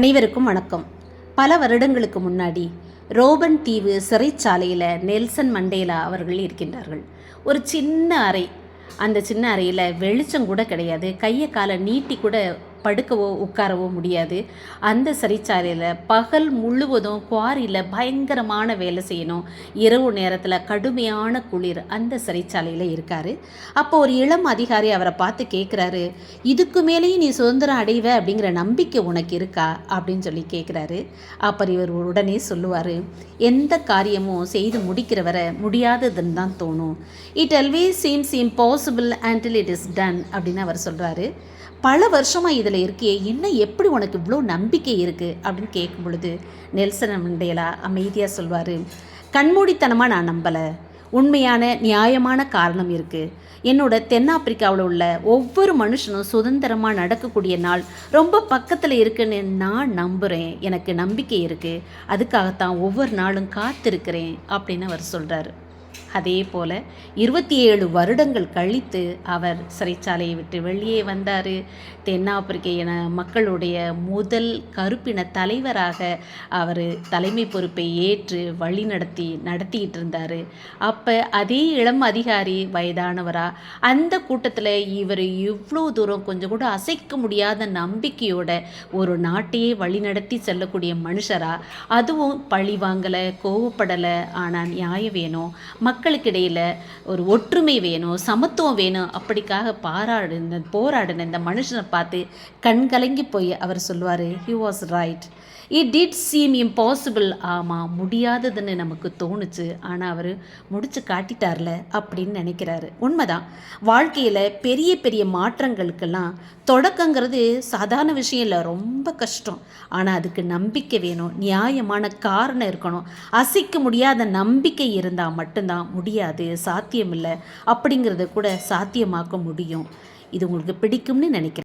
அனைவருக்கும் வணக்கம். பல வருடங்களுக்கு முன்னாடி ரோபன் தீவு சிறைச்சாலையில் நெல்சன் மண்டேலா அவர்கள் இருக்கின்றார்கள். ஒரு சின்ன அறை. அந்த சின்ன அறையில் வெளிச்சம் கூட கிடையாது. கையை காலை நீட்டி கூட படுக்கவோ உட்காரவோ முடியாது. அந்த சிறைச்சாலையில் பகல் முழுவதும் குவாரியில் பயங்கரமான வேலை செய்யணும். இரவு நேரத்தில் கடுமையான குளிர் அந்த சிறைச்சாலையில் இருக்கார். அப்போ ஒரு இளம் அதிகாரி அவரை பார்த்து கேட்குறாரு இதுக்கு மேலேயும் நீ சுதந்திரம் அடைவ அப்படிங்கிற நம்பிக்கை உனக்கு இருக்கா? அப்படின்னு சொல்லி கேட்குறாரு அப்புறம் இவர் உடனே சொல்லுவார் எந்த காரியமும் செய்து முடிக்கிற வரை முடியாததுன்னு தான் தோணும். It always seems impossible until it is done அப்படின்னு அவர் சொல்கிறாரு பல வருஷமாக இதில் இருக்கியே இன்னும் எப்படி உனக்கு இவ்வளோ நம்பிக்கை இருக்குது அப்படின்னு கேட்கும் பொழுது நெல்சன் மண்டேலா அமைதியாக சொல்வார் கண்மூடித்தனமாக நான் நம்பலை. உண்மையான நியாயமான காரணம் இருக்குது என்னோட தென்னாப்பிரிக்காவில் உள்ள ஒவ்வொரு மனுஷனும் சுதந்திரமாக நடக்கக்கூடிய நாள் ரொம்ப பக்கத்தில் இருக்குன்னு நான் நம்புகிறேன் எனக்கு நம்பிக்கை இருக்குது அதுக்காகத்தான் ஒவ்வொரு நாளும் காத்திருக்கிறேன். அப்படின்னு அவர் சொல்கிறாரு அதே போல் இருபத்தி ஏழு வருடங்கள் கழித்து அவர் சிறைச்சாலையை விட்டு வெளியே வந்தார். தென்னாப்பிரிக்க என மக்களுடைய முதல் கருப்பின தலைவராக அவர் தலைமை பொறுப்பை ஏற்று வழி நடத்தி நடத்திக்கிட்டு இருந்தார். அப்போ அதே இளம் அதிகாரி வயதானவரா? அந்த கூட்டத்தில் இவர் இவ்வளோ தூரம் கொஞ்சம் கூட அசைக்க முடியாத நம்பிக்கையோட ஒரு நாட்டையே வழிநடத்தி செல்லக்கூடிய மனுஷரா? அதுவும் பழி வாங்கலை கோவப்படலை ஆனால் நியாயம் வேணும். மக்களுக்கிடையில் ஒரு ஒற்றுமை வேணும் சமத்துவம் வேணும் அப்படிக்காக பாராடின போராடின இந்த மனுஷனை பார்த்து கண்கலங்கி போய் அவர் சொல்லுவார் he was right it did seem impossible ஆமாம் முடியாததுன்னு நமக்கு தோணுச்சு. ஆனால் அவர் முடிச்சு காட்டிட்டார்ல அப்படின்னு நினைக்கிறாரு. உண்மைதான். வாழ்க்கையில் பெரிய பெரிய மாற்றங்களுக்கெல்லாம் தொடக்கங்கிறது சாதாரண விஷயம் இல்லை ரொம்ப கஷ்டம். ஆனால் அதுக்கு நம்பிக்கை வேணும் நியாயமான காரணம் இருக்கணும். அசைக்க முடியாத நம்பிக்கை இருந்தால் மட்டும்தான் மட்டும்தான் முடியாது சாத்தியமில்லை. அப்படிங்கிறத கூட சாத்தியமாக்க முடியும். இது உங்களுக்கு பிடிக்கும்னு நினைக்கிறேன்.